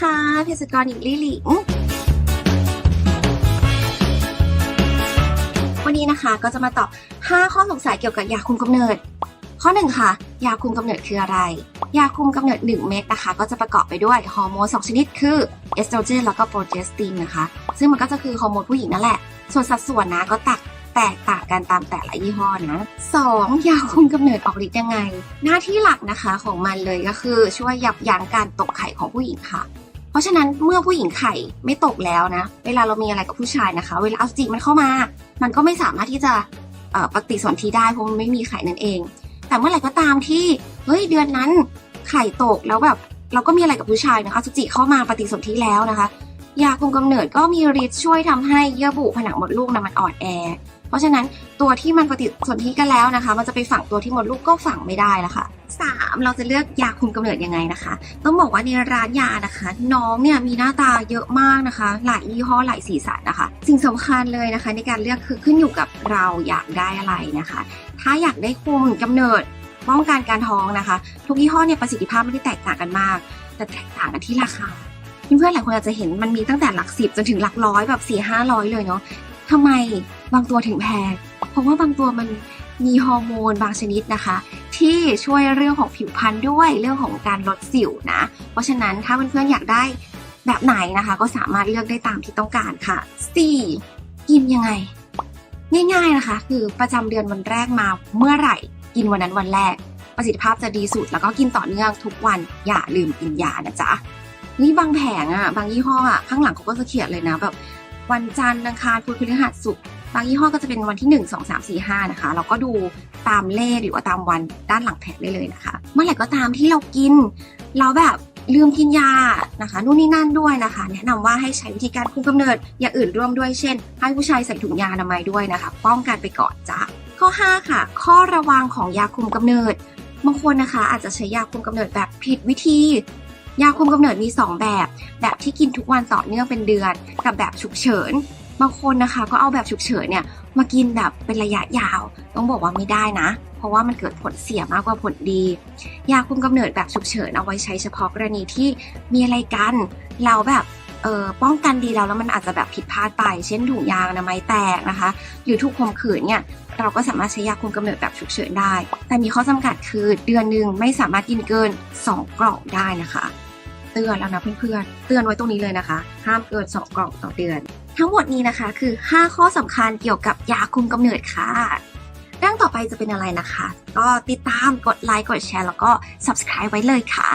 ค่ะเภสัชกรหญิงลี่หลิงวันนี้นะคะก็จะมาตอบ 5 ข้อสงสัยเกี่ยวกับยาคุมกำเนิด ข้อ 1 ค่ะ ยาคุมกำเนิดคืออะไร ยาคุมกำเนิด 1 เม็ดนะคะ ก็จะประกอบไปด้วยฮอร์โมน 2 ชนิดคือเอสโตรเจนแล้วก็โปรเจสตินนะคะ ซึ่งมันก็จะคือฮอร์โมนผู้หญิงนั่นแหละ ส่วนสัดส่วนนะก็ตักแตกต่างกันตามแต่ละยี่ห้อนะ 2. ยาคุมกำเนิดออกฤทธิ์ยังไง หน้าที่หลักนะคะของมันเลยก็คือช่วยยับยั้งการตกไข่ของผู้หญิงค่ะเพ ราะฉะนั้นเมื่อผู้หญิงไข่ไม่ตกแล้วนะ เวลาเรามีอะไรกับผู้ชายนะคะ เวลาเอาจิมันเข้ามา มันก็ไม่สามารถที่จะปฏิสนธิได้เพราะมันไม่มีไข่นั่นเอง แต่เมื่อไหร่ก็ตามที่เฮ้ยเดือนนั้นไข่ตกแล้วแบบเราก็มีอะไรกับผู้ชายนะคะสุจิเข้ามาปฏิสนธิแล้วนะคะ ยาคุมกำเนิดก็มีฤทธิ์ช่วยทำให้เยื่อบุผนังมดลูกนะมันอ่อนแอ เพราะฉะนั้นตัวที่มันปฏิสนธิกันแล้วนะคะ มันจะไปฝังตัวที่มดลูกก็ฝังไม่ได้ละค่ะสามเราจะเลือกยาคุมกำเนิดยังไงนะคะ ต้องบอกว่าในร้านยานะคะ น้องเนี่ยมีหน้าตาเยอะมากนะคะ หลายยี่ห้อหลายสีสันนะคะ สิ่งสำคัญเลยนะคะ ในการเลือกคือขึ้นอยู่กับเราอยากได้อะไรนะคะ ถ้าอยากได้คุมกำเนิดป้องกันการท้องนะคะ ทุกยี่ห้อเนี่ยประสิทธิภาพไม่ได้แตกต่างกันมาก แต่แตกต่างกันที่ราคาเพื่อนๆหลายคนอาจจะเห็นมันมีตั้งแต่หลักสิบจนถึงหลักร้อยแบบสี่ห้าร้อยเลยเนาะ ทำไมบางตัวถึงแพง เพราะว่าบางตัวมันมีฮอร์โมนบางชนิดนะคะ ที่ช่วยเรื่องของผิวพรรณด้วยเรื่องของการลดสิวนะ เพราะฉะนั้นถ้าเพื่อนๆอยากได้แบบไหนนะคะ ก็สามารถเลือกได้ตามที่ต้องการค่ะ 4. กินยังไง ง่ายๆนะคะ คือประจำเดือนวันแรกมาเมื่อไหร่ กินวันนั้นวันแรก ประสิทธิภาพจะดีสุด แล้วก็กินต่อเนื่องทุกวันอย่าลืมกินยานะจ๊ะนี่บางแผงอะบางยี่ห้ออะข้างหลังเขาก็จะเขียนเลยนะแบบ วันจันทร์อังคารพุธพฤหัสศุกร์บางยี่ห้อก็จะเป็นวันที่ 1 2 3 4 5 นะคะ เราก็ดูตามเลขหรือว่าตามวันด้านหลังแผงได้เลยนะคะ เมื่อไหร่ก็ตามที่เรากิน เราแบบลืมกินยานะคะนู่นนี่นั่นด้วยนะคะ แนะนำว่าให้ใช้วิธีการคุมกำเนิดอย่างอื่นร่วมด้วยเช่น ให้ผู้ชายใส่ถุงยาอนามัยด้วยนะคะ ป้องกันไปก่อนจ้ะข้อ 5 ค่ะ ข้อระวังของยาคุมกำเนิดบางคนนะคะอาจจะใช้ยาคุมกำเนิดแบบผิดวิธี ยาคุมกำเนิดมี 2 แบบ แบบที่กินทุกวันต่อเนื่องเป็นเดือน กับแบบฉุกเฉิน บางคนนะคะ ก็เอาแบบฉุกเฉินเนี่ยมากินแบบเป็นระยะยาว ต้องบอกว่าไม่ได้นะ เพราะว่ามันเกิดผลเสียมากกว่าผลดี ยาคุมกำเนิดแบบฉุกเฉินเอาไว้ใช้เฉพาะกรณีที่มีอะไรกัน เราแบบเออป้องกันดีแล้วแล้วมันอาจจะแบบผิดพลาดไป เช่นถุงยางอนามัยแตกนะคะ หรือถูกข่มขืนเนี่ยเราก็สามารถใช้ยาคุมกำเนิดแบบฉุกเฉินได้ แต่มีข้อจำกัดคือเดือนหนึ่งไม่สามารถกินเกิน 2 กล่องได้นะคะ เตือนแล้วนะเพื่อนๆ เตือนไว้ตรงนี้เลยนะคะ ห้ามเกิน2กล่องต่อเดือน ทั้งหมดนี้นะคะคือ 5 ข้อสำคัญเกี่ยวกับยาคุมกำเนิดค่ะเรื่องต่อไปจะเป็นอะไรนะคะ ก็ติดตามกดไลค์กดแชร์แล้วก็ subscribe ไว้เลยค่ะ